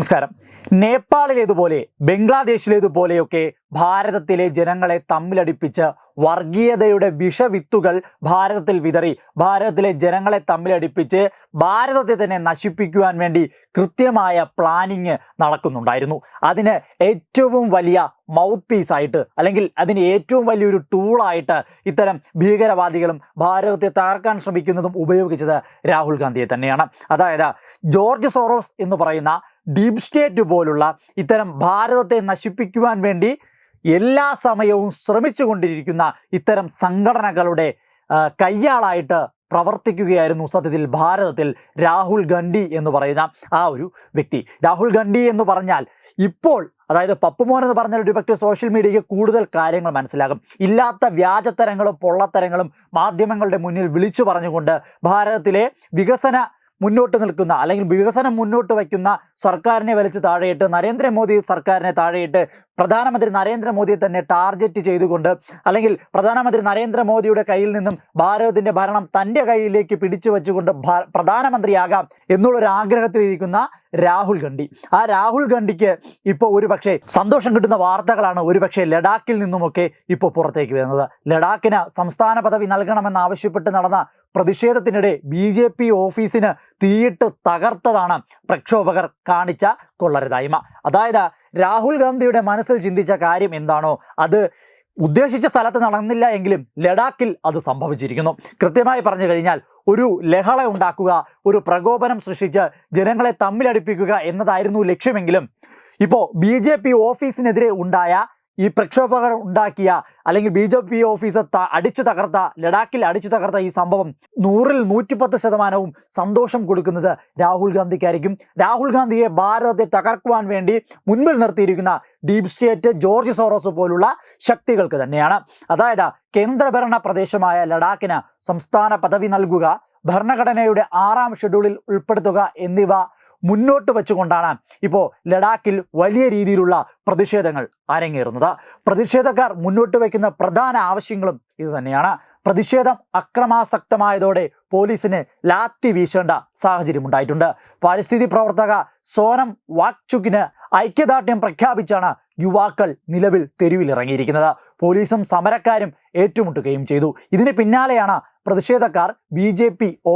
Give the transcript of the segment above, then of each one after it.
നമസ്കാരം. നേപ്പാളിലേതുപോലെ ബംഗ്ലാദേശിലേതുപോലെയൊക്കെ ഭാരതത്തിലെ ജനങ്ങളെ തമ്മിലടിപ്പിച്ച് വർഗീയതയുടെ വിഷവിത്തുകൾ ഭാരതത്തിൽ വിതറി. ഭാരതത്തിലെ ജനങ്ങളെ തമ്മിലടിപ്പിച്ച് ഭാരതത്തെ തന്നെ നശിപ്പിക്കുവാൻ വേണ്ടി കൃത്യമായ പ്ലാനിങ് നടക്കുന്നുണ്ടായിരുന്നു. അതിന് ഏറ്റവും വലിയ മൗത്ത് പീസ് ആയിട്ട് അല്ലെങ്കിൽ അതിന് ഏറ്റവും വലിയൊരു ടൂളായിട്ട് ഇത്തരം ഭീകരവാദികളും ഭാരതത്തെ തകർക്കാൻ ശ്രമിക്കുന്നതും ഉപയോഗിച്ചത് രാഹുൽ ഗാന്ധിയെ തന്നെയാണ്. അതായത് ജോർജ് സോറോസ് എന്ന് പറയുന്ന ഡീപ് സ്റ്റേറ്റ് പോലുള്ള ഇത്തരം ഭാരതത്തെ നശിപ്പിക്കുവാൻ വേണ്ടി എല്ലാ സമയവും ശ്രമിച്ചുകൊണ്ടിരിക്കുന്ന ഇത്തരം സംഘടനകളുടെ കയ്യാളായിട്ട് പ്രവർത്തിക്കുകയായിരുന്നു സത്യത്തിൽ ഭാരതത്തിൽ രാഹുൽ ഗാന്ധി എന്ന് പറയുന്ന ആ ഒരു വ്യക്തി. രാഹുൽ ഗാന്ധി എന്ന് പറഞ്ഞാൽ ഇപ്പോൾ അതായത് പപ്പുമോൻ എന്ന് പറഞ്ഞാൽ ഒരുപക്ഷെ സോഷ്യൽ മീഡിയയ്ക്ക് കൂടുതൽ കാര്യങ്ങൾ മനസ്സിലാകും. ഇല്ലാത്ത വ്യാജത്തരങ്ങളും പൊള്ളത്തരങ്ങളും മാധ്യമങ്ങളുടെ മുന്നിൽ വിളിച്ചു പറഞ്ഞുകൊണ്ട് ഭാരതത്തിലെ വികസന മുന്നോട്ട് നിൽക്കുന്ന അല്ലെങ്കിൽ വികസനം മുന്നോട്ട് വയ്ക്കുന്ന സർക്കാരിനെ വലിച്ച് താഴെയിട്ട് നരേന്ദ്രമോദി സർക്കാരിനെ താഴെയിട്ട് പ്രധാനമന്ത്രി നരേന്ദ്രമോദിയെ തന്നെ ടാർഗറ്റ് ചെയ്തുകൊണ്ട് അല്ലെങ്കിൽ പ്രധാനമന്ത്രി നരേന്ദ്രമോദിയുടെ കയ്യിൽ നിന്നും ഭാരതത്തിന്റെ ഭരണം തന്റെ കയ്യിലേക്ക് പിടിച്ചു വെച്ചുകൊണ്ട് പ്രധാനമന്ത്രിയാകാം എന്നുള്ളൊരു ആഗ്രഹത്തിലിരിക്കുന്ന രാഹുൽ ഗാന്ധി. ആ രാഹുൽ ഗാന്ധിക്ക് ഇപ്പോൾ ഒരുപക്ഷെ സന്തോഷം കിട്ടുന്ന വാർത്തകളാണ് ഒരുപക്ഷെ ലഡാക്കിൽ നിന്നുമൊക്കെ ഇപ്പോൾ പുറത്തേക്ക് വരുന്നത്. ലഡാക്കിന് സംസ്ഥാന പദവി നൽകണമെന്നാവശ്യപ്പെട്ട് നടന്ന പ്രതിഷേധത്തിനിടെ ബി ജെ പി ഓഫീസിന് തീയിട്ട് തകർത്തതാണ് പ്രക്ഷോഭകർ കാണിച്ച കൊള്ളരുതായ്മ. അതായത് രാഹുൽ ഗാന്ധിയുടെ മനസ്സിൽ ചിന്തിച്ച കാര്യം എന്താണോ അത് ഉദ്ദേശിച്ച സ്ഥലത്ത് നടന്നില്ല എങ്കിലും ലഡാക്കിൽ അത് സംഭവിച്ചിരിക്കുന്നു. കൃത്യമായി പറഞ്ഞു കഴിഞ്ഞാൽ ഒരു ലഹള ഉണ്ടാക്കുക ഒരു പ്രകോപനം സൃഷ്ടിച്ച് ജനങ്ങളെ തമ്മിലടിപ്പിക്കുക എന്നതായിരുന്നു ലക്ഷ്യമെങ്കിലും ഇപ്പോൾ ബി ജെ പി ഓഫീസിനെതിരെ ഉണ്ടായ ഈ പ്രക്ഷോഭകർ ഉണ്ടാക്കിയ അല്ലെങ്കിൽ ബി ജെ പി ഓഫീസ് അടിച്ചു തകർത്ത ലഡാക്കിൽ അടിച്ചു തകർത്ത ഈ സംഭവം നൂറിൽ നൂറ്റിപ്പത്ത് ശതമാനവും സന്തോഷം കൊടുക്കുന്നത് രാഹുൽ ഗാന്ധിക്കായിരിക്കും. രാഹുൽ ഗാന്ധിയെ ഭാരതത്തെ തകർക്കുവാൻ വേണ്ടി മുൻപിൽ നിർത്തിയിരിക്കുന്ന ഡീപ് സ്റ്റേറ്റ് ജോർജ് സോറോസ് പോലുള്ള ശക്തികൾക്ക് തന്നെയാണ്. അതായത് കേന്ദ്രഭരണ പ്രദേശമായ ലഡാക്കിന് സംസ്ഥാന പദവി നൽകുക ഭരണഘടനയുടെ ആറാം ഷെഡ്യൂളിൽ ഉൾപ്പെടുത്തുക എന്നിവ മുന്നോട്ട് വെച്ചുകൊണ്ടാണ് ഇപ്പോൾ ലഡാക്കിൽ വലിയ രീതിയിലുള്ള പ്രതിഷേധങ്ങൾ അരങ്ങേറുന്നത്. പ്രതിഷേധക്കാർ മുന്നോട്ട് വയ്ക്കുന്ന പ്രധാന ആവശ്യങ്ങളും ഇത് തന്നെയാണ് പ്രതിഷേധം അക്രമാസക്തമായതോടെ പോലീസിന് ലാത്തി വീശേണ്ട സാഹചര്യം ഉണ്ടായിട്ടുണ്ട് പരിസ്ഥിതി പ്രവർത്തക സോനം വാക്ചുക്കിന് ഐക്യദാർഢ്യം പ്രഖ്യാപിച്ചാണ് യുവാക്കൾ നിലവിൽ തെരുവിലിറങ്ങിയിരിക്കുന്നത്. പോലീസും സമരക്കാരും ഏറ്റുമുട്ടുകയും ചെയ്തു. ഇതിന് പിന്നാലെയാണ് പ്രതിഷേധക്കാർ ബി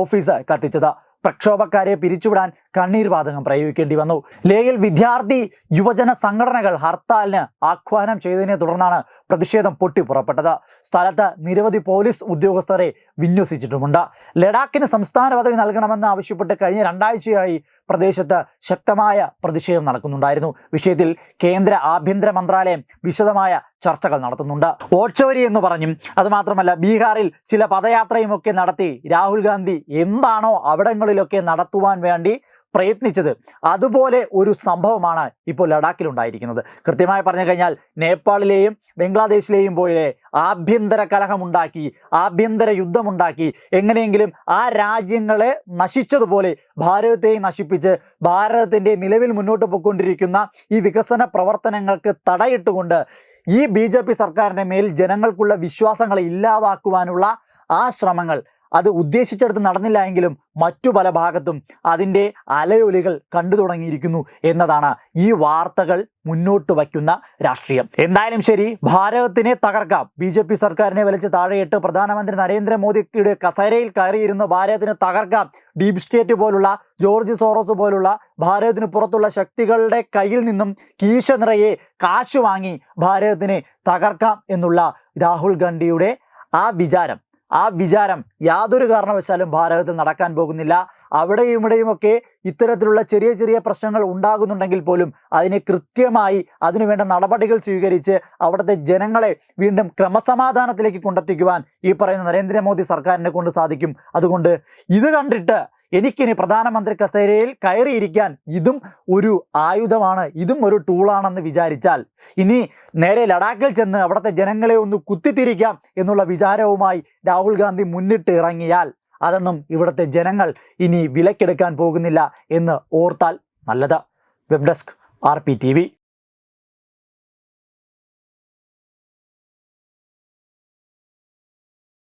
ഓഫീസ് കത്തിച്ചത്. പ്രക്ഷോഭക്കാരെ പിരിച്ചുവിടാൻ കണ്ണീർ വാതകം പ്രയോഗിക്കേണ്ടി വന്നു. ലേയിൽ വിദ്യാർത്ഥി യുവജന സംഘടനകൾ ഹർത്താലിന് ആഹ്വാനം ചെയ്തതിനെ തുടർന്നാണ് പ്രതിഷേധം പൊട്ടിപ്പുറപ്പെട്ടത് സ്ഥലത്ത് നിരവധി പോലീസ് ഉദ്യോഗസ്ഥരെ വിന്യസിച്ചിട്ടുമുണ്ട്. ലഡാക്കിന് സംസ്ഥാന പദവി നൽകണമെന്ന് ആവശ്യപ്പെട്ട് കഴിഞ്ഞ രണ്ടാഴ്ചയായി പ്രദേശത്ത് ശക്തമായ പ്രതിഷേധം നടക്കുന്നുണ്ടായിരുന്നു. വിഷയത്തിൽ കേന്ദ്ര ആഭ്യന്തര മന്ത്രാലയം വിശദമായ ചർച്ചകൾ നടത്തുന്നുണ്ട്. ഓട്ചോരി എന്ന് പറഞ്ഞും അതുമാത്രമല്ല ബീഹാറിൽ ചില പദയാത്രയും ഒക്കെ നടത്തി. രാഹുൽ ഗാന്ധി എന്താണോ അവിടങ്ങളിലൊക്കെ നടത്തുവാൻ വേണ്ടി പ്രയത്നിച്ചത്. അതുപോലെ ഒരു സംഭവമാണ് ഇപ്പോൾ ലഡാക്കിൽ ഉണ്ടായിരിക്കുന്നത് കൃത്യമായി പറഞ്ഞു കഴിഞ്ഞാൽ നേപ്പാളിലെയും ബംഗ്ലാദേശിലെയും പോലെ ആഭ്യന്തര കലഹമുണ്ടാക്കി ആഭ്യന്തര യുദ്ധമുണ്ടാക്കി എങ്ങനെയെങ്കിലും ആ രാജ്യങ്ങളെ നശിച്ചതുപോലെ ഭാരതത്തെയും നശിപ്പിച്ച് ഭാരതത്തിന്റെ നിലവിൽ മുന്നോട്ട് പോയിക്കൊണ്ടിരിക്കുന്ന ഈ വികസന പ്രവർത്തനങ്ങൾക്ക് തടയിട്ടുകൊണ്ട് ഈ ബി സർക്കാരിന്റെ മേൽ ജനങ്ങൾക്കുള്ള വിശ്വാസങ്ങളെ ഇല്ലാതാക്കുവാനുള്ള ആ ശ്രമങ്ങൾ അത് ഉദ്ദേശിച്ചെടുത്ത് നടന്നില്ല എങ്കിലും മറ്റു പല ഭാഗത്തും അതിന്റെ അലയൊലികൾ കണ്ടു തുടങ്ങിയിരിക്കുന്നു എന്നതാണ് ഈ വാർത്തകൾ മുന്നോട്ട് വയ്ക്കുന്ന രാഷ്ട്രീയം. എന്തായാലും ശരി ഭാരതത്തിനെ തകർക്കാം. ബി ജെ പി സർക്കാരിനെ വലിച്ച് താഴെയിട്ട് പ്രധാനമന്ത്രി നരേന്ദ്രമോദിയുടെ കസേരയിൽ കയറിയിരുന്ന ഭാരതത്തിനെ തകർക്കാം. ഡീപ് സ്റ്റേറ്റ് പോലുള്ള ജോർജ് സോറോസ് പോലുള്ള ഭാരതത്തിന് പുറത്തുള്ള ശക്തികളുടെ കയ്യിൽ നിന്നും കീശ നിറയെ കാശ് വാങ്ങി ഭാരതത്തിനെ തകർക്കാം എന്നുള്ള രാഹുൽ ഗാന്ധിയുടെ ആ വിചാരം. ആ വിചാരം യാതൊരു കാരണവശാലും ഭാരതത്തിൽ നടക്കാൻ പോകുന്നില്ല. അവിടെയും ഇവിടെയുമൊക്കെ ഇത്തരത്തിലുള്ള ചെറിയ ചെറിയ പ്രശ്നങ്ങൾ ഉണ്ടാകുന്നുണ്ടെങ്കിൽ പോലും അതിനെ കൃത്യമായി അതിനുവേണ്ട നടപടികൾ സ്വീകരിച്ച് അവിടുത്തെ ജനങ്ങളെ വീണ്ടും ക്രമസമാധാനത്തിലേക്ക് കൊണ്ടെത്തിക്കുവാൻ ഈ പറയുന്ന നരേന്ദ്രമോദി സർക്കാരിനെ കൊണ്ട് സാധിക്കും. അതുകൊണ്ട് ഇത് കണ്ടിട്ട് എനിക്കിനി പ്രധാനമന്ത്രി കസേരയിൽ കയറിയിരിക്കാൻ ഇതും ഒരു ആയുധമാണ് ഇതും ഒരു ടൂളാണെന്ന് വിചാരിച്ചാൽ ഇനി നേരെ ലഡാക്കിൽ ചെന്ന് അവിടുത്തെ ജനങ്ങളെ ഒന്ന് കുത്തിത്തിരിക്കാം എന്നുള്ള വിചാരവുമായി രാഹുൽ ഗാന്ധി മുന്നിട്ട് ഇറങ്ങിയാൽ അതൊന്നും ഇവിടുത്തെ ജനങ്ങൾ ഇനി വിലക്കെടുക്കാൻ പോകുന്നില്ല എന്ന് ഓർത്താൽ നല്ലത്. Web desk R P T V.